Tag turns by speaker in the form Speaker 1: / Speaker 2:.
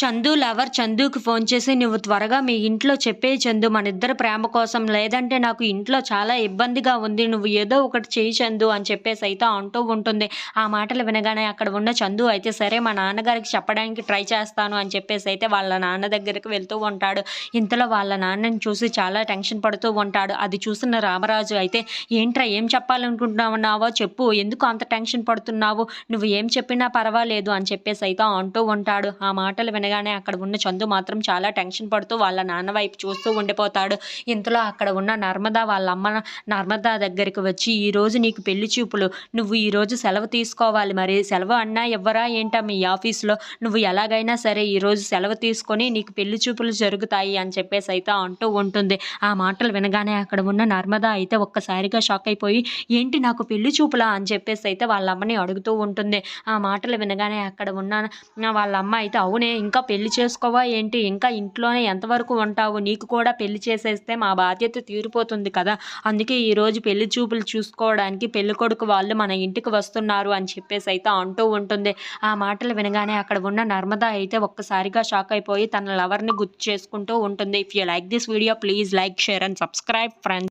Speaker 1: Chandu lover చందుకి phone చేసి నువ్వు త్వరగా మీ ఇంట్లో చెప్పే చందు మన ఇద్దరు ప్రేమ కోసం లేదంటే నాకు ఇంట్లో చాలా ఇబ్బందిగా ఉంది. నువ్వు ఏదో ఒకటి చేయి చందు అని చెప్పేసి అయితే అంటూ ఉంటుంది. ఆ మాటలు వినగానే అక్కడ ఉన్న చందు అయితే సరే మా నాన్నగారికి చెప్పడానికి ట్రై చేస్తాను అని చెప్పేసి అయితే వాళ్ళ నాన్న దగ్గరికి వెళ్తూ ఉంటాడు. ఇంతలో వాళ్ళ నాన్నని చూసి చాలా టెన్షన్ పడుతూ ఉంటాడు. అది చూసిన రామరాజు అయితే ఏంట్రా ఏం చెప్పాలనుకుంటున్నావున్నావో చెప్పు. ఎందుకు అంత టెన్షన్ పడుతున్నావు? నువ్వు ఏం చెప్పినా పర్వాలేదు అని చెప్పేసి అయితే అంటూ ఉంటాడు. ఆ మాటలు వినగానే అక్కడ ఉన్న చందు మాత్రం చాలా టెన్షన్ పడుతూ వాళ్ళ నాన్న వైపు చూస్తూ ఉండిపోతాడు. ఇంతలో అక్కడ ఉన్న నర్మదా వాళ్ళ అమ్మ నర్మదా దగ్గరికి వచ్చి ఈరోజు నీకు పెళ్ళి చూపులు. నువ్వు ఈరోజు సెలవు తీసుకోవాలి మరి. సెలవు అన్నా ఇవ్వరా ఏంటా మీ ఆఫీస్లో? నువ్వు ఎలాగైనా సరే ఈరోజు సెలవు తీసుకొని నీకు పెళ్ళి చూపులు జరుగుతాయి అని చెప్పేసి అయితే అంటూ ఉంటుంది. ఆ మాటలు వినగానే అక్కడ ఉన్న నర్మదా అయితే ఒక్కసారిగా షాక్ అయిపోయి ఏంటి నాకు పెళ్ళి చూపులా? అని చెప్పేసి అయితే వాళ్ళ అమ్మని అడుగుతూ ఉంటుంది. ఆ మాటలు వినగానే అక్కడ ఉన్న వాళ్ళ అమ్మ అయితే అవునే ఇంకా పెళ్ళి చేసుకోవా ఏంటి? ఇంకా ఇంట్లోనే ఎంతవరకు ఉంటావు? నీకు కూడా పెళ్ళి చేసేస్తే మా బాధ్యత తీరిపోతుంది కదా. అందుకే ఈరోజు పెళ్ళి చూపులు చూసుకోవడానికి పెళ్ళి కొడుకు వాళ్ళు మన ఇంటికి వస్తున్నారు అని చెప్పేసి అయితే అంటూ ఉంటుంది. ఆ మాటలు వినగానే అక్కడ ఉన్న నర్మద అయితే ఒక్కసారిగా షాక్ అయిపోయి తన లవర్ని గుర్తు చేసుకుంటూ ఉంటుంది. If you like this video please like share and subscribe friends